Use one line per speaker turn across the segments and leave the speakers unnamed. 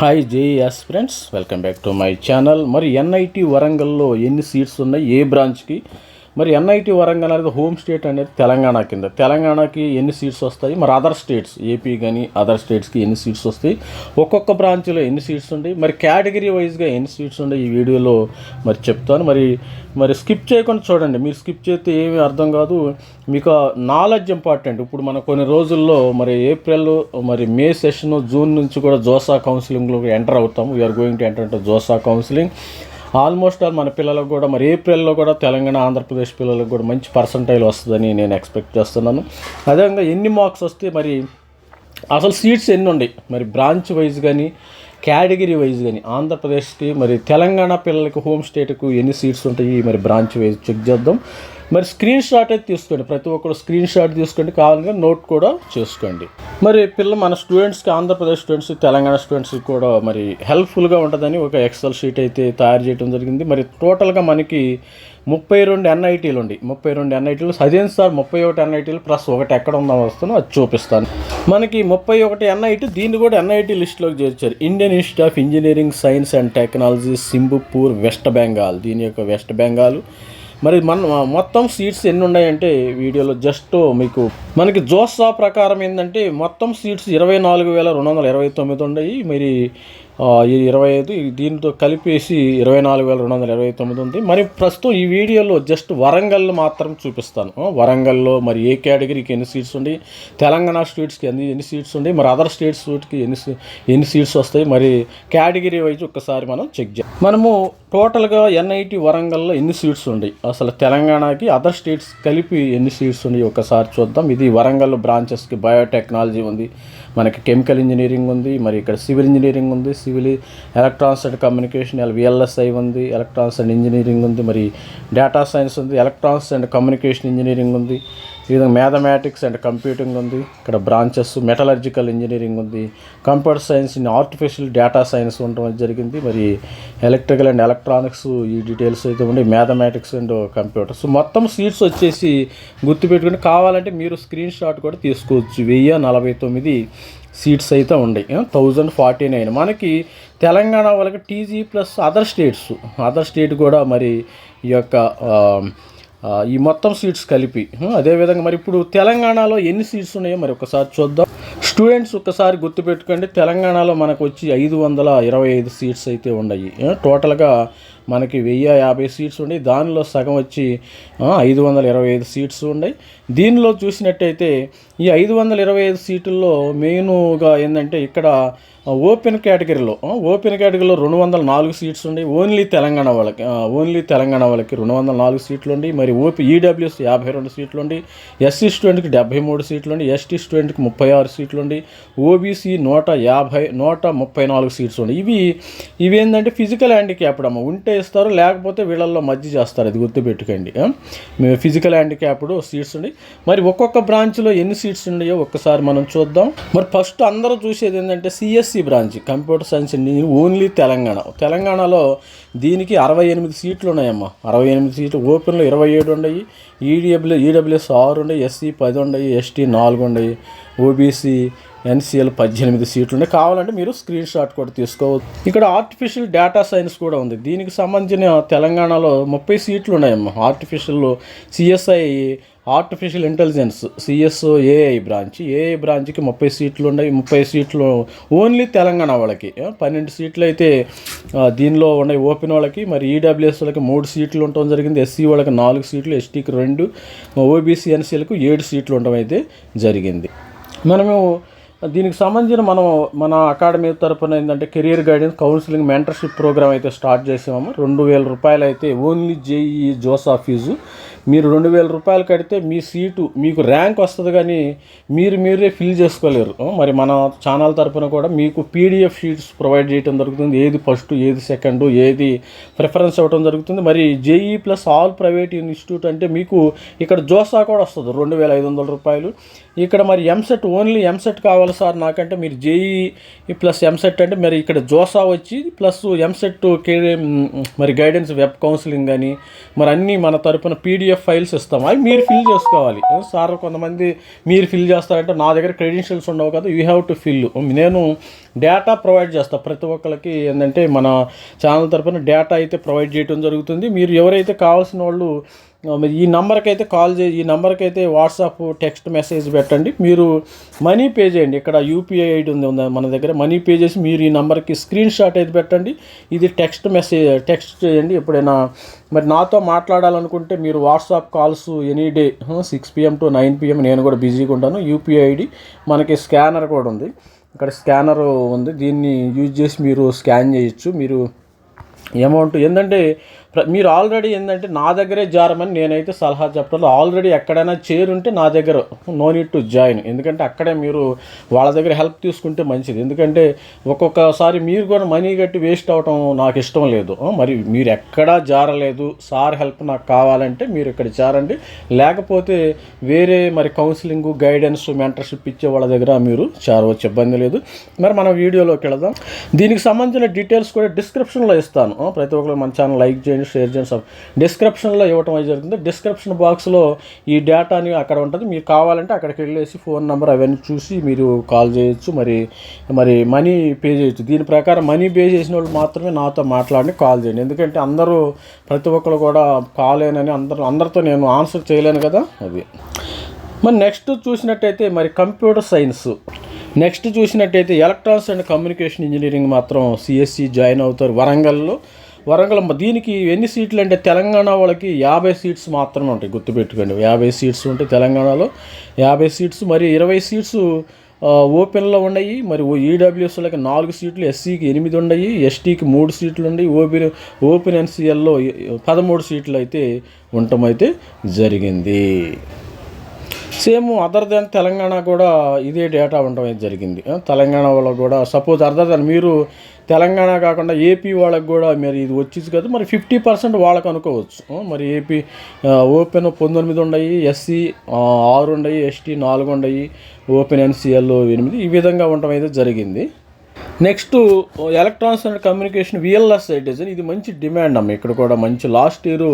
Hi JS friends welcome back to my channel మరి NIT వరంగల్లో ఎన్ని సీట్స్ ఉన్నాయి? ఏ బ్రాంచ్కి మరి ఎన్ఐటి వరంగల్ అనేది హోమ్ స్టేట్ అనేది తెలంగాణ కింద. తెలంగాణకి ఎన్ని సీట్స్ వస్తాయి? మరి అదర్ స్టేట్స్ ఏపీ కానీ అదర్ స్టేట్స్కి ఎన్ని సీట్స్ వస్తాయి? ఒక్కొక్క బ్రాంచ్లో ఎన్ని సీట్స్ ఉంటాయి? మరి కేటగిరీ వైజ్గా ఎన్ని సీట్స్ ఉన్నాయి ఈ వీడియోలో మరి చెప్తాను. మరి మరి స్కిప్ చేయకుండా చూడండి. మీరు స్కిప్ చేస్తే ఏమీ అర్థం కాదు. మీకు నాలెడ్జ్ ఇంపార్టెంట్ ఇప్పుడు మన కొన్ని రోజుల్లో మరి ఏప్రిల్ మరి మే సెషన్ జూన్ నుంచి కూడా జోసా కౌన్సిలింగ్లో ఎంటర్ అవుతాము. We are going to enter అంటే జోసా కౌన్సిలింగ్ ఆల్మోస్ట్ ఆల్ మన పిల్లలకు కూడా మరి ఏప్రిల్లో కూడా తెలంగాణ ఆంధ్రప్రదేశ్ పిల్లలకు కూడా మంచి పర్సంటైల్ వస్తుందని నేను ఎక్స్పెక్ట్ చేస్తున్నాను. అదేవిధంగా ఎన్ని మార్క్స్ వస్తే మరి అసలు సీట్స్ ఎన్ని ఉన్నాయి మరి బ్రాంచ్ వైజ్ కానీ కేటగిరీ వైజ్ కానీ ఆంధ్రప్రదేశ్కి మరి తెలంగాణ పిల్లలకి హోమ్ స్టేట్కు ఎన్ని సీట్స్ ఉంటాయి? మరి బ్రాంచ్ వైజ్ చెక్ చేద్దాం. మరి స్క్రీన్ షాట్ అయితే తీసుకోండి. ప్రతి ఒక్కరు స్క్రీన్ షాట్ తీసుకోండి. కావాలంటే నోట్ కూడా చేసుకోండి. మరి పిల్ల మన స్టూడెంట్స్కి ఆంధ్రప్రదేశ్ స్టూడెంట్స్ తెలంగాణ స్టూడెంట్స్కి కూడా మరి హెల్ప్ఫుల్గా ఉంటుందని ఒక ఎక్సెల్ షీట్ అయితే తయారు చేయడం జరిగింది. మరి టోటల్గా మనకి ముప్పై రెండు ఎన్ఐటీలు ఉండి ముప్పై రెండు ఎన్ఐటీలు అదేంటి సార్ ముప్పై ఒకటి ఎన్ఐటీలు ప్లస్ ఒకటి ఎక్కడ ఉందో వస్తుందో అది చూపిస్తాను. మనకి ముప్పై ఒకటి ఎన్ఐటీ దీన్ని కూడా ఎన్ఐటీ లిస్టులోకి చేర్చారు. Indian Institute of Engineering Science and Technology Shibpur West Bengal దీని యొక్క వెస్ట్ బెంగాల్ మరి మన మొత్తం సీట్స్ ఎన్ని ఉన్నాయంటే వీడియోలో జస్ట్ మీకు మనకి జోసా ప్రకారం ఏంటంటే మొత్తం సీట్స్ ఇరవై నాలుగు వేల రెండు వందల ఇరవై తొమ్మిది ఉన్నాయి. మరి ఇరవై ఐదు దీనితో కలిపేసి ఇరవై నాలుగు వేల రెండు వందల ఇరవై తొమ్మిది ఉంది. మరి ప్రస్తుతం ఈ వీడియోలో జస్ట్ వరంగల్ మాత్రం చూపిస్తాను. వరంగల్లో మరి ఏ కేటగిరీకి ఎన్ని సీట్స్ ఉండి తెలంగాణ స్టేట్స్కి ఎన్ని ఎన్ని సీట్స్ ఉండి మరి అదర్ స్టేట్స్కి ఎన్ని ఎన్ని సీట్స్ వస్తాయి మరి కేటగిరీ వైజ్ ఒక్కసారి మనం చెక్ చేయాలి మనము టోటల్గా ఎన్ఐటి వరంగల్లో ఎన్ని సీట్స్ ఉన్నాయి అసలు తెలంగాణకి అదర్ స్టేట్స్ కలిపి ఎన్ని సీట్స్ ఉన్నాయి ఒకసారి చూద్దాం. ఇది వరంగల్ బ్రాంచెస్కి బయోటెక్నాలజీ ఉంది. మనకి కెమికల్ ఇంజనీరింగ్ ఉంది మరి ఇక్కడ సివిల్ ఇంజనీరింగ్ ఉంది civil electronics and communication VLSI ఉంది ఎలక్ట్రానిక్స్ అండ్ ఇంజనీరింగ్ ఉంది మరి డేటా సైన్స్ ఉంది ఎలక్ట్రానిక్స్ అండ్ కమ్యూనికేషన్ ఇంజనీరింగ్ ఉంది. ఈ విధంగా మ్యాథమెటిక్స్ అండ్ కంప్యూటింగ్ ఉంది. ఇక్కడ బ్రాంచెస్ మెటలర్జికల్ ఇంజనీరింగ్ ఉంది. Computer science in artificial data science ఉండడం జరిగింది. మరి ఎలక్ట్రికల్ అండ్ ఎలక్ట్రానిక్స్ ఈ డీటెయిల్స్ అయితే ఉండి మ్యాథమెటిక్స్ అండ్ కంప్యూటర్స్ మొత్తం సీట్స్ వచ్చేసి గుర్తుపెట్టుకుని కావాలంటే మీరు స్క్రీన్ షాట్ కూడా తీసుకోవచ్చు. వెయ్యి నలభై తొమ్మిది సీట్స్ అయితే ఉన్నాయి. థౌజండ్ ఫార్టీ నైన్ మనకి తెలంగాణ వాళ్ళకి TG plus other states other state కూడా మరి ఈ యొక్క ఈ మొత్తం సీట్స్ కలిపి. అదేవిధంగా మరి ఇప్పుడు తెలంగాణలో ఎన్ని సీట్స్ ఉన్నాయో మరి ఒకసారి చూద్దాం. స్టూడెంట్స్ ఒక్కసారి గుర్తుపెట్టుకోండి తెలంగాణలో మనకు వచ్చి ఐదు వందల ఇరవై ఐదు సీట్స్ అయితే ఉన్నాయి. టోటల్గా మనకి వెయ్యి యాభై సీట్స్ ఉండి దానిలో సగం వచ్చి ఐదు వందల ఇరవై ఐదు సీట్స్ ఉన్నాయి. దీనిలో చూసినట్టయితే ఈ ఐదు వందల ఇరవై ఐదు సీటుల్లో మెయిన్గా ఏంటంటే ఇక్కడ ఓపెన్ కేటగిరీలో ఓపెన్ కేటగిరీలో రెండు వందల నాలుగు సీట్స్ ఉన్నాయి. ఓన్లీ తెలంగాణ వాళ్ళకి ఓన్లీ తెలంగాణ వాళ్ళకి రెండు వందల నాలుగు సీట్లు ఉండి మరి ఓపీ ఈడబ్ల్యూఎస్ యాభై రెండు సీట్లు ఉండి ఎస్సీ స్టూడెంట్కి డెబ్బై మూడు సీట్లు ఉండి ఎస్టీ స్టూడెంట్కి ముప్పై ఆరు సీట్లు ఉండి ఓబీసీ నూట యాభై నూట ముప్పై నాలుగు సీట్స్ ఉండి ఇవి ఇవి ఏంటంటే ఫిజికల్ హ్యాండిక్యాప్డ్ అమ్మ. ఉంటే ఇస్తారు లేకపోతే వీళ్ళల్లో మధ్య చేస్తారు అది గుర్తుపెట్టుకోండి. మేము ఫిజికల్ హ్యాండిక్యాప్డ్ సీట్స్ ఉండి మరి ఒక్కొక్క బ్రాంచ్లో ఎన్ని సీట్స్ ఉన్నాయో ఒక్కసారి మనం చూద్దాం. మరి ఫస్ట్ అందరూ చూసేది ఏంటంటే CSE branch computer science engineering only Telangana. తెలంగాణలో దీనికి అరవై ఎనిమిది సీట్లు ఉన్నాయమ్మా. అరవై ఎనిమిది సీట్లు ఓపెన్లో ఇరవై ఏడు ఉన్నాయి ఈడబ్ల్యూ ఈడబ్ల్యూఎస్ ఆరు ఉన్నాయి ఎస్సీ పది ఉన్నాయి ఎస్టీ నాలుగు ఉన్నాయి ఓబీసీ ఎన్సీఎల్ పద్దెనిమిది సీట్లు ఉన్నాయి. కావాలంటే మీరు స్క్రీన్ షాట్ కూడా తీసుకోవచ్చు. ఇక్కడ ఆర్టిఫిషియల్ డేటా సైన్స్ కూడా ఉంది. దీనికి సంబంధించిన తెలంగాణలో ముప్పై సీట్లు ఉన్నాయమ్మా. Artificial CSI artificial intelligence CSO AI branch AI బ్రాంచ్కి ముప్పై సీట్లు ఉన్నాయి. ముప్పై సీట్లు ఓన్లీ తెలంగాణ వాళ్ళకి. పన్నెండు సీట్లు అయితే దీనిలో ఉన్నాయి. ఓపెన్ వాళ్ళకి మరి ఈడబ్ల్యూఎస్ వాళ్ళకి మూడు సీట్లు ఉండటం జరిగింది. ఎస్సీ వాళ్ళకి నాలుగు సీట్లు ఎస్టీకి రెండు ఓబీసీ ఎన్సీలకు ఏడు సీట్లు ఉండడం అయితే జరిగింది. మనము దీనికి సంబంధించిన మనం మన అకాడమీ తరపున ఏంటంటే career guidance counselling mentorship programme అయితే స్టార్ట్ చేసాము. రెండు వేల రూపాయలు అయితే ఓన్లీ జేఈ జోసా ఫీజు. మీరు రెండు వేల రూపాయలు కడితే మీ సీటు మీకు ర్యాంక్ వస్తుంది కానీ మీరు మీరే ఫిల్ చేసుకోలేరు. మరి మన ఛానల్ తరపున కూడా మీకు పీడిఎఫ్ షీట్స్ ప్రొవైడ్ చేయడం జరుగుతుంది. ఏది ఫస్ట్ ఏది సెకండ్ ఏది ప్రిఫరెన్స్ ఇవ్వడం జరుగుతుంది. మరి JEE plus all private institute అంటే మీకు ఇక్కడ జోసా కూడా వస్తుంది రెండు వేల ఐదు వందల రూపాయలు. ఇక్కడ మరి ఎంసెట్ ఓన్లీ ఎంసెట్ కావాలి సార్ నాకంటే మీరు జేఈ ప్లస్ ఎంసెట్ అంటే మరి ఇక్కడ జోసా వచ్చి ప్లస్ ఎంసెట్ కే మరి గైడెన్స్ వెబ్ కౌన్సిలింగ్ కానీ మరి అన్నీ మన తరపున పీడిఎఫ్ ఫైల్స్ ఇస్తాం. అవి మీరు ఫిల్ చేసుకోవాలి. సార్ కొంతమంది మీరు ఫిల్ చేస్తారంటే నా దగ్గర క్రెడెన్షియల్స్ ఉండవు కదా యూ హ్యావ్ టు ఫిల్ నేను డేటా ప్రొవైడ్ చేస్తాను ప్రతి ఒక్కరికి ఏంటంటే మన ఛానల్ తరపున డేటా అయితే ప్రొవైడ్ చేయడం జరుగుతుంది. మీరు ఎవరైతే కావాల్సిన వాళ్ళు మీరు ఈ నెంబర్కి అయితే కాల్ చే ఈ నెంబర్కి అయితే వాట్సాప్ టెక్స్ట్ మెసేజ్ పెట్టండి. మీరు మనీ పే చేయండి. ఇక్కడ యూపీఐ ఐడి ఉంది మన దగ్గర. మనీ పే చేసి మీరు ఈ నెంబర్కి స్క్రీన్ షాట్ అయితే పెట్టండి. ఇది టెక్స్ట్ మెసేజ్ టెక్స్ట్ చేయండి. ఎప్పుడైనా మరి నాతో మాట్లాడాలనుకుంటే మీరు WhatsApp calls any day six PM to nine PM నేను కూడా బిజీగా ఉంటాను. యూపీఐ ఐడి మనకి స్కానర్ కూడా ఉంది. ఇక్కడ స్కానర్ ఉంది. దీన్ని యూజ్ చేసి మీరు స్కాన్ చేయొచ్చు. మీరు అమౌంట్ ఏంటంటే మీరు ఆల్రెడీ ఏంటంటే నా దగ్గరే జారమని నేనైతే సలహా చెప్పాలి ఆల్రెడీ ఎక్కడైనా చేరుంటే నా దగ్గర నో నీడ్ టు జాయిన్. ఎందుకంటే అక్కడే మీరు వాళ్ళ దగ్గర హెల్ప్ తీసుకుంటే మంచిది. ఎందుకంటే ఒక్కొక్కసారి మీరు కూడా మనీ కట్టి వేస్ట్ అవటం నాకు ఇష్టం లేదు. మరి మీరు ఎక్కడా జారలేదు. సార్ హెల్ప్ నాకు కావాలంటే మీరు ఇక్కడ జారండి. లేకపోతే వేరే మరి కౌన్సిలింగ్ గైడెన్స్ మెంటర్షిప్ ఇచ్చే వాళ్ళ దగ్గర మీరు చేరవచ్చు ఇబ్బంది లేదు. మరి మనం వీడియోలోకి వెళదాం. దీనికి సంబంధించిన డీటెయిల్స్ కూడా డిస్క్రిప్షన్లో ఇస్తాను. ప్రతి ఒక్కరు మన ఛానల్ లైక్ చేయండి. షేర్ చేయండి సబ్ డిస్క్రిప్షన్లో ఇవ్వటం అయితే జరుగుతుంది. డిస్క్రిప్షన్ బాక్స్లో ఈ డేటాని అక్కడ ఉంటుంది. మీకు కావాలంటే అక్కడికి వెళ్ళేసి ఫోన్ నెంబర్ అవన్నీ చూసి మీరు కాల్ చేయొచ్చు. మరి మరి మనీ పే చేయొచ్చు. దీని ప్రకారం మనీ పే చేసిన వాళ్ళు మాత్రమే నాతో మాట్లాడి కాల్ చేయండి. ఎందుకంటే అందరూ ప్రతి ఒక్కరు కూడా కాలేనని అందరూ అందరితో నేను ఆన్సర్ చేయలేను కదా. అది. మరి నెక్స్ట్ చూసినట్టయితే మరి కంప్యూటర్ సైన్స్. నెక్స్ట్ చూసినట్టయితే ఎలక్ట్రానిక్స్ అండ్ కమ్యూనికేషన్ ఇంజనీరింగ్ మాత్రం సిఎస్సి జాయిన్ అవుతారు వరంగల్లో. వరంగల్ దీనికి ఎన్ని సీట్లు అంటే తెలంగాణ వాళ్ళకి యాభై సీట్స్ మాత్రమే ఉంటాయి గుర్తుపెట్టుకోండి. యాభై సీట్స్ ఉంటే తెలంగాణలో యాభై సీట్స్ మరి ఇరవై సీట్స్ ఓపెన్లో ఉన్నాయి మరి ఈడబ్ల్యూఎస్లకి నాలుగు సీట్లు ఎస్సీకి ఎనిమిది ఉన్నాయి ఎస్టీకి మూడు సీట్లు ఉన్నాయి ఓపెన్ ఓపెన్ ఎన్సీఎల్లో పదమూడు సీట్లు అయితే ఉండటం అయితే జరిగింది. సేమ్ అదర్ దెన్ తెలంగాణ కూడా ఇదే డేటా ఉండడం అయితే జరిగింది. తెలంగాణ వాళ్ళకు కూడా సపోజ్ అదర్ దెన్ మీరు తెలంగాణ కాకుండా ఏపీ వాళ్ళకి కూడా మరి ఇది వచ్చింది కదా మరి ఫిఫ్టీ పర్సెంట్ వాళ్ళకి అనుకోవచ్చు. మరి ఏపీ ఓపెన్ పంతొమ్మిది ఉన్నాయి ఎస్సీ ఆరు ఉన్నాయి ఎస్టీ నాలుగు ఉన్నాయి ఓపెన్ ఎన్సీఎల్ ఎనిమిది ఈ విధంగా ఉండటం అయితే జరిగింది. Next electronics and communication VLS design ఇది మంచి డిమాండ్ అమ్మ. ఇక్కడ కూడా మంచి లాస్ట్ ఇయర్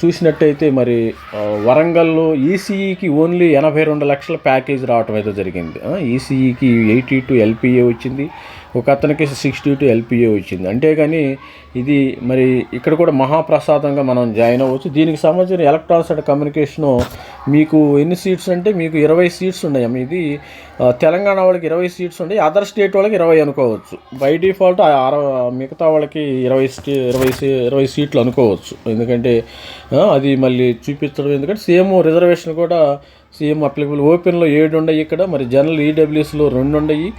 చూసినట్టయితే మరి వరంగల్లో ఈసీఈకి ఓన్లీ ఎనభై రెండు లక్షల ప్యాకేజ్ రావటం అయితే జరిగింది. ఈసీఈకి ఎయిటీ టు ఎల్పిఏ వచ్చింది. ఒక అతనికి సిక్స్టీ టు ఎల్పిఏ వచ్చింది. అంతేగాని ఇది మరి ఇక్కడ కూడా మహాప్రసాదంగా మనం జాయిన్ అవ్వచ్చు. దీనికి సంబంధించిన ఎలక్ట్రానిక్స్ అండ్ కమ్యూనికేషను మీకు ఎన్ని సీట్స్ అంటే మీకు ఇరవై సీట్స్ ఉన్నాయి. అమ్మ. ఇది తెలంగాణ వాళ్ళకి ఇరవై సీట్స్ ఉన్నాయి. అదర్ స్టేట్ వాళ్ళకి ఇరవై అనుకోవచ్చు. బై డిఫాల్ట్ మిగతా వాళ్ళకి ఇరవై స్టే ఇరవై ఇరవై సీట్లు అనుకోవచ్చు. ఎందుకంటే అది మళ్ళీ చూపించడం ఎందుకంటే సేమ్ రిజర్వేషన్ కూడా సేమ్ అప్లికబుల్ ఓపెన్లో ఏడు ఉన్నాయి ఇక్కడ. మరి జనరల్ ఈడబ్ల్యూఎస్లో రెండు ఉన్నాయి.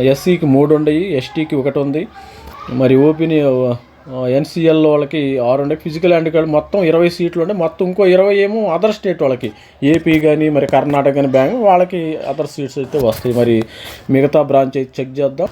ఎస్సీకి మూడు ఉన్నాయి ఎస్టీకి ఒకటి ఉంది. మరి ఓబీని ఎన్సీఎల్ వాళ్ళకి ఆరు ఉండే. ఫిజికల్ హ్యాండికార్డ్ మొత్తం ఇరవై సీట్లు ఉన్నాయి మొత్తం ఇంకో ఇరవై ఏమో అదర్ స్టేట్ వాళ్ళకి. ఏపీ కానీ మరి కర్ణాటక కానీ బ్యాంక్ వాళ్ళకి అదర్ సీట్స్ అయితే వస్తాయి. మరి మిగతా బ్రాంచ్ అయితే చెక్ చేద్దాం.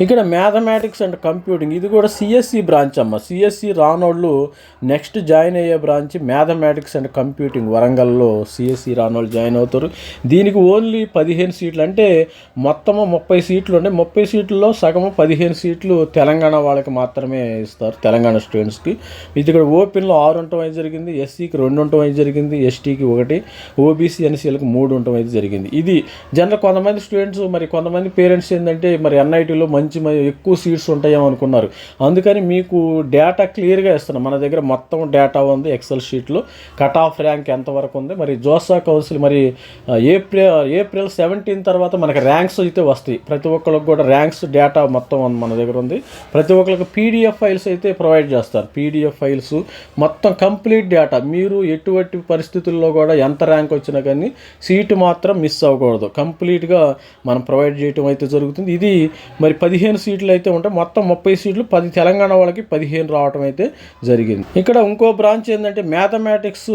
ఇక్కడ మ్యాథమెటిక్స్ అండ్ కంప్యూటింగ్ ఇది కూడా సిఎస్సి బ్రాంచ్ అమ్మ. సిఎస్సి రానోళ్ళు నెక్స్ట్ జాయిన్ అయ్యే బ్రాంచ్ మ్యాథమెటిక్స్ అండ్ కంప్యూటింగ్ వరంగల్లో సిఎస్సి రానోళ్ళు జాయిన్ అవుతారు. దీనికి ఓన్లీ పదిహేను సీట్లు. అంటే మొత్తము ముప్పై సీట్లు ఉండే. ముప్పై సీట్లలో సగము పదిహేను సీట్లు తెలంగాణ వాళ్ళకి మాత్రమే ఇస్తారు. తెలంగాణ స్టూడెంట్స్కి ఇది ఇక్కడ ఓపెన్లో ఆరు ఉండటం అయితే జరిగింది ఎస్సీకి రెండు ఉండటం అయితే జరిగింది ఎస్టీకి ఒకటి ఓబీసీ ఎన్సీఎల్కి మూడు ఉండటం అయితే జరిగింది. ఇది జనరల్ కొంతమంది స్టూడెంట్స్ మరి కొంతమంది పేరెంట్స్ ఏంటంటే మరి ఎన్ఐటీలో మంచి మ- ఎక్కువ సీట్స్ ఉంటాయేమో అనుకున్నారు. అందుకని మీకు డేటా క్లియర్గా ఇస్తున్నాం. మన దగ్గర మొత్తం డేటా ఉంది ఎక్సెల్ షీట్లో కట్ ఆఫ్ ర్యాంక్ ఎంతవరకు ఉంది? మరి జోసా కౌన్సిల్ మరి ఏప్రిల్ ఏప్రిల్ సెవెంటీన్ తర్వాత మనకి ర్యాంక్స్ అయితే వస్తాయి. ప్రతి ఒక్కరికి కూడా ర్యాంక్స్ డేటా మొత్తం ఉంది మన దగ్గర ఉంది. ప్రతి ఒక్కరికి పీడిఎఫ్ ఫైల్స్ అయితే ప్రొవైడ్ చేస్తారు. పీడిఎఫ్ ఫైల్స్ మొత్తం కంప్లీట్ డేటా. మీరు ఎటువంటి పరిస్థితుల్లో కూడా ఎంత ర్యాంక్ వచ్చినా కానీ సీటు మాత్రం మిస్ అవ్వకూడదు. కంప్లీట్గా మనం ప్రొవైడ్ చేయటం అయితే జరుగుతుంది. ఇది మరి పదిహేను సీట్లు అయితే ఉంటాయి. మొత్తం ముప్పై సీట్లు పది తెలంగాణ వాళ్ళకి పదిహేను రావటం అయితే జరిగింది. ఇక్కడ ఇంకో బ్రాంచ్ ఏంటంటే మ్యాథమెటిక్స్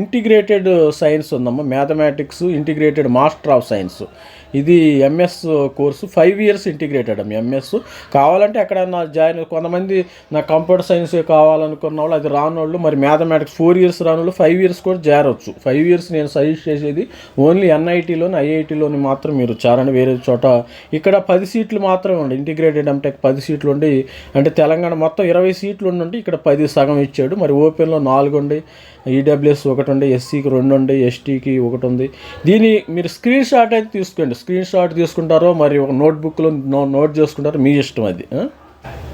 ఇంటిగ్రేటెడ్ సైన్స్ ఉందమ్మా. Mathematics integrated master of science. ఇది MS course five years integrated అమ్మ ఎంఎస్ కావాలంటే ఎక్కడన్నా జాయిన్ కొంతమంది నాకు కంప్యూటర్ సైన్స్ కావాలనుకున్న వాళ్ళు అది రానోళ్ళు మరి మ్యాథమెటిక్స్ ఫోర్ ఇయర్స్ రానోళ్ళు ఫైవ్ ఇయర్స్ కూడా చేరొచ్చు. ఫైవ్ ఇయర్స్ నేను సజెస్ట్ చేసేది ఓన్లీ ఎన్ఐటీలోని ఐఐటీలోని మాత్రం మీరు చేరండి వేరే చోట. ఇక్కడ పది సీట్లు మాత్రమే ఉండి ఇంటిగ్రేటెడ్ ఎంటెక్ పది సీట్లు ఉండి. అంటే తెలంగాణ మొత్తం ఇరవై సీట్లు ఉండి ఇక్కడ పది సగం ఇచ్చాడు మరి ఓపెన్లో నాలుగు ఉండి. ఈడబ్ల్యూఎస్ ఒకటి ఉండే ఎస్సీకి రెండు ఉండే ఎస్టీకి ఒకటి ఉంది. దీని మీరు స్క్రీన్ షాట్ అయితే తీసుకోండి. స్క్రీన్ షాట్ తీసుకుంటారో మరి ఒక నోట్బుక్లో నో నోట్ చేసుకుంటారో మీ ఇష్టం అది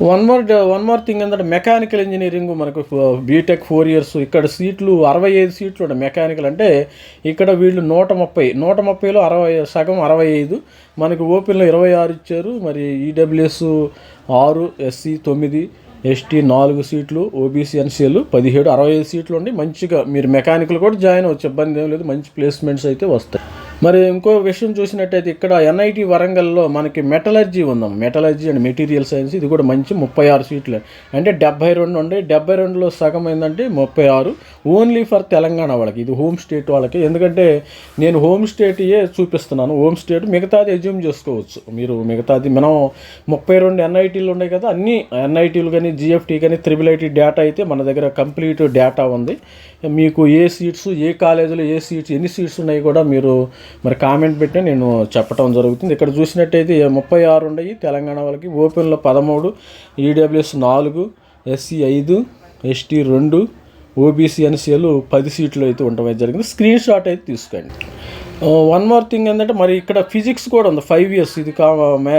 one more one more thing ఏంటంటే మెకానికల్ ఇంజనీరింగ్ మనకు బీటెక్ ఫోర్ ఇయర్స్ ఇక్కడ సీట్లు అరవై ఐదు సీట్లు ఉన్నాయి. మెకానికల్ అంటే ఇక్కడ వీళ్ళు నూట ముప్పై నూట ముప్పైలో అరవై సగం అరవై ఐదు మనకు ఓపెన్లో ఇరవై ఆరు ఇచ్చారు. మరి ఈడబ్ల్యూఎస్ ఆరు ఎస్సీ తొమ్మిది ఎస్టీ నాలుగు సీట్లు ఓబీసీ ఎన్సీఎల్ పదిహేడు అరవై ఐదు సీట్లు ఉండి మంచిగా మీరు మెకానికల్ కూడా జాయిన్ అవ్వచ్చు ఇబ్బంది ఏం లేదు మంచి ప్లేస్మెంట్స్ అయితే వస్తాయి. మరి ఇంకో విషయం చూసినట్టయితే ఇక్కడ ఎన్ఐటి వరంగల్లో మనకి మెటలర్జీ ఉందాం మెటలర్జీ అండ్ మెటీరియల్ సైన్స్ ఇది కూడా మంచి ముప్పై ఆరు సీట్లు. అంటే డెబ్బై రెండు ఉండే డెబ్బై రెండులో సగం ఏంటంటే ముప్పై ఆరు ఓన్లీ ఫర్ తెలంగాణ వాళ్ళకి ఇది హోమ్ స్టేట్ వాళ్ళకి. ఎందుకంటే నేను హోమ్ స్టేట్యే చూపిస్తున్నాను. హోమ్ స్టేట్ మిగతాది ఎజ్యూమ్ చేసుకోవచ్చు. మీరు మిగతాది మనం ముప్పై రెండు ఎన్ఐటీలు ఉన్నాయి కదా అన్ని ఎన్ఐటీలు కానీ జిఎఫ్టీ కానీ త్రిబుల్ ఐటీ డేటా అయితే మన దగ్గర కంప్లీట్ డేటా ఉంది. మీకు ఏ సీట్స్ ఏ కాలేజీలో ఏ సీట్స్ ఎన్ని సీట్స్ ఉన్నాయి కూడా మీరు మరి కామెంట్ పెట్టి నేను చెప్పడం జరుగుతుంది. ఇక్కడ చూసినట్టయితే ముప్పై ఆరు ఉన్నాయి తెలంగాణ వాళ్ళకి. ఓపెన్లో పదమూడు ఈడబ్ల్యూఎస్ నాలుగు ఎస్సీ ఐదు ఎస్టీ రెండు ఓబీసీ ఎన్సీఎలు పది సీట్లు అయితే ఉండడం జరిగింది. స్క్రీన్ షాట్ అయితే తీసుకోండి. వన్ మోర్ థింగ్ ఏంటంటే మరి ఇక్కడ ఫిజిక్స్ కూడా ఉంది. ఫైవ్ ఇయర్స్ ఇది కా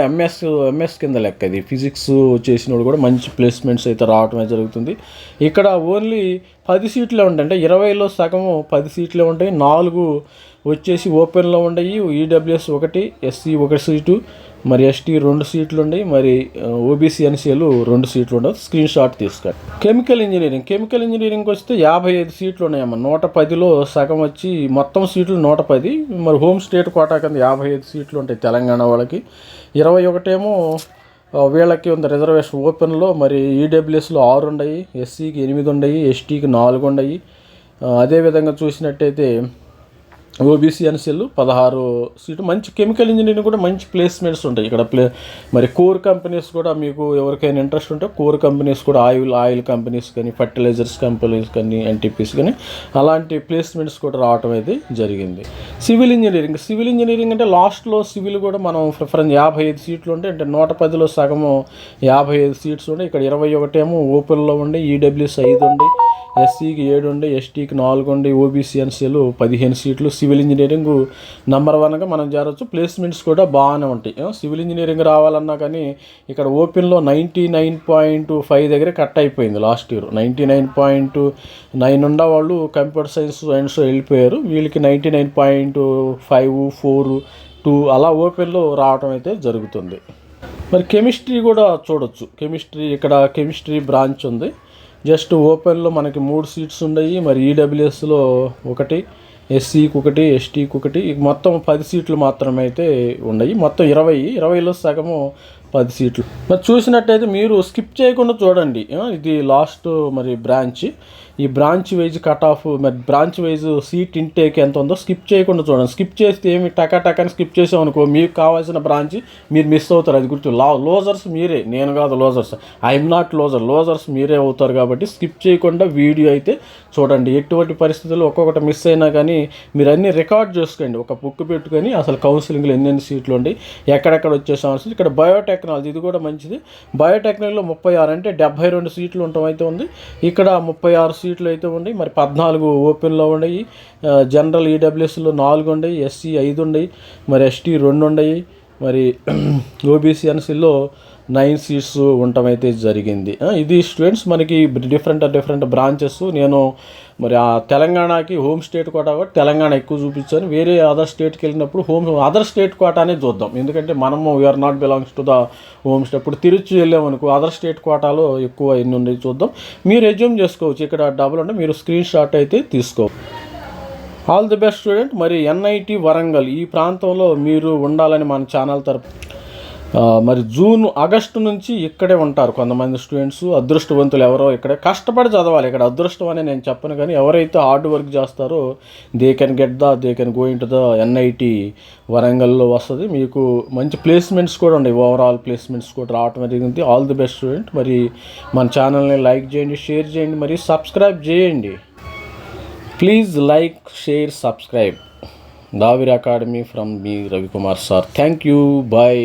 ఎంఎస్ ఎంఎస్ కింద లెక్క ఇది. ఫిజిక్స్ చేసిన కూడా మంచి ప్లేస్మెంట్స్ అయితే రావటమే జరుగుతుంది. ఇక్కడ ఓన్లీ పది సీట్లే ఉంటాయి అంటే ఇరవైలో సగము పది సీట్లే ఉంటాయి నాలుగు వచ్చేసి ఓపెన్లో ఉండయి ఈడబ్ల్యూఎస్ ఒకటి ఎస్సీ ఒక సీటు మరి ఎస్టీ రెండు సీట్లు ఉన్నాయి మరి ఓబీసీ ఎన్సీఎలు రెండు సీట్లు ఉండవు. స్క్రీన్ షాట్ తీసుకోండి. కెమికల్ ఇంజనీరింగ్ కెమికల్ ఇంజనీరింగ్ వస్తే యాభై ఐదు సీట్లు ఉన్నాయమ్మ. నూట పదిలో సగం వచ్చి మొత్తం సీట్లు నూట పది. మరి హోమ్ స్టేట్ కోటా కింద యాభై ఐదు సీట్లు ఉంటాయి తెలంగాణ వాళ్ళకి. ఇరవై ఒకటేమో వీళ్ళకి ఉంది రిజర్వేషన్ ఓపెన్లో మరి ఈడబ్ల్యూఎస్లో ఆరు ఉన్నాయి ఎస్సీకి ఎనిమిది ఉన్నాయి ఎస్టీకి నాలుగు ఉన్నాయి అదేవిధంగా చూసినట్టయితే ఓబీసీ ఎన్సీఎల్ పదహారు సీటు. మంచి కెమికల్ ఇంజనీరింగ్ కూడా మంచి ప్లేస్మెంట్స్ ఉంటాయి. ఇక్కడ ప్లే మరి కోర్ కంపెనీస్ కూడా మీకు ఎవరికైనా ఇంట్రెస్ట్ ఉంటే కోర్ కంపెనీస్ కూడా ఆయిల్ ఆయిల్ కంపెనీస్ కానీ ఫర్టిలైజర్స్ కంపెనీస్ కానీ ఎన్టీపీస్ కానీ అలాంటి ప్లేస్మెంట్స్ కూడా రావటం అయితే జరిగింది. సివిల్ ఇంజనీరింగ్ సివిల్ ఇంజనీరింగ్ అంటే లాస్ట్లో సివిల్ కూడా మనం ప్రిఫరెన్స్ యాభై ఐదు సీట్లు ఉంటే అంటే నూట పదిలో సగము యాభై ఐదు సీట్స్ ఉండే ఇక్కడ ఇరవై ఒకటేమో ఓపెన్లో ఉండి ఈడబ్ల్యూస్ ఐదు ఉండి ఎస్సీకి ఏడు ఉండి ఎస్టీకి నాలుగు ఉండి ఓబీసీ ఎన్సీలు పదిహేను సీట్లు సివిల్ సివిల్ ఇంజనీరింగ్ నెంబర్ వన్గా మనం చేరొచ్చు ప్లేస్మెంట్స్ కూడా బాగానే ఉంటాయి. సివిల్ ఇంజనీరింగ్ రావాలన్నా కానీ ఇక్కడ ఓపెన్లో నైంటీ నైన్ పాయింట్ ఫైవ్ దగ్గర కట్ అయిపోయింది last year. Ninety nine point nine ఉన్న వాళ్ళు కంప్యూటర్ సైన్స్ సైన్స్ వెళ్ళిపోయారు. వీళ్ళకి ninety nine point five four two అలా ఓపెన్లో రావటం అయితే జరుగుతుంది. మరి కెమిస్ట్రీ కూడా చూడొచ్చు. కెమిస్ట్రీ ఇక్కడ కెమిస్ట్రీ బ్రాంచ్ ఉంది. జస్ట్ ఓపెన్లో మనకి మూడు సీట్స్ ఉన్నాయి. మరి ఈడబ్ల్యూఎస్లో ఒకటి ఎస్సీకి ఒకటి ఎస్టీకి ఒకటి మొత్తం పది సీట్లు మాత్రమే అయితే ఉన్నాయి. మొత్తం ఇరవై ఇరవైలో సగము పది సీట్లు. మరి చూసినట్టయితే మీరు స్కిప్ చేయకుండా చూడండి. ఇది లాస్ట్ మరి బ్రాంచ్. ఈ బ్రాంచ్ వైజ్ కట్ ఆఫ్ మరి బ్రాంచ్ వైజ్ సీట్ ఇంటేక్ ఎంత ఉందో స్కిప్ చేయకుండా చూడండి. స్కిప్ చేస్తే ఏమి టకా టకాని స్కిప్ చేసాం అనుకో మీకు కావాల్సిన బ్రాంచ్ మీరు మిస్ అవుతారు. అది గుర్తు. లా లోజర్స్ మీరే. నేను కాదు losers I'm not loser losers మీరే అవుతారు కాబట్టి స్కిప్ చేయకుండా వీడియో అయితే చూడండి. ఎటువంటి పరిస్థితుల్లో ఒక్కొక్కటి మిస్ అయినా కానీ మీరు అన్ని రికార్డ్ చేసుకోండి. ఒక బుక్ పెట్టుకొని అసలు కౌన్సిలింగ్లో ఎన్నెన్ని సీట్లు ఉండి ఎక్కడెక్కడ వచ్చే సమస్యలు ఇక్కడ బయోటెక్నాలజీ ఇది కూడా మంచిది. బయోటెక్నాలజీలో ముప్పై ఆరు అంటే డెబ్బై రెండు సీట్లు ఉండటం అయితే ఉంది. ఇక్కడ ముప్పై ఆరు సీట్లు అయితే ఉన్నాయి. మరి పద్నాలుగు ఓపెన్లో ఉన్నాయి. జనరల్ ఈడబ్ల్యూఎస్లో నాలుగు ఉన్నాయి. ఎస్సీ ఐదు ఉన్నాయి. మరి ఎస్టీ రెండు ఉన్నాయి. మరి ఓబీసీ ఎన్సీలో నైన్ సీట్స్ ఉండటం అయితే జరిగింది ఇది స్టూడెంట్స్ మనకి డిఫరెంట్ డిఫరెంట్ బ్రాంచెస్. నేను మరి ఆ తెలంగాణకి హోమ్ స్టేట్ కోటా కూడా తెలంగాణ ఎక్కువ చూపించాను. వేరే అదర్ స్టేట్కి వెళ్ళినప్పుడు హోమ్ అదర్ స్టేట్ కోటానే చూద్దాం. ఎందుకంటే మనము we are not belongs to the home state ఇప్పుడు తిరుచి వెళ్ళామనుకో అదర్ స్టేట్ కోటాలో ఎక్కువ ఎన్ని ఉన్నాయి చూద్దాం. మీరు రెజ్యూమ్ చేసుకోవచ్చు. ఇక్కడ డబుల్ అంటే మీరు స్క్రీన్ షాట్ అయితే తీసుకోవచ్చు ఆల్ ది బెస్ట్ స్టూడెంట్ మరి ఎన్ఐటి వరంగల్ ఈ ప్రాంతంలో మీరు ఉండాలని మన ఛానల్ తరపు మరి జూన్ ఆగస్టు నుంచి ఇక్కడే ఉంటారు కొంతమంది స్టూడెంట్స్. అదృష్టవంతులు ఎవరో ఇక్కడే కష్టపడి చదవాలి. ఇక్కడ అదృష్టం అని నేను చెప్పను కానీ ఎవరైతే హార్డ్ వర్క్ చేస్తారో they can get the they can go into the NIT వరంగల్లో వస్తుంది. మీకు మంచి ప్లేస్మెంట్స్ కూడా ఉన్నాయి. ఓవరాల్ ప్లేస్మెంట్స్ కూడా రావటం జరిగింది. ఆల్ ది బెస్ట్ స్టూడెంట్ మరి మన ఛానల్ని లైక్ చేయండి షేర్ చేయండి మరి సబ్స్క్రైబ్ చేయండి. Please like share subscribe Davir academy from me Ravikumar sir. Thank you bye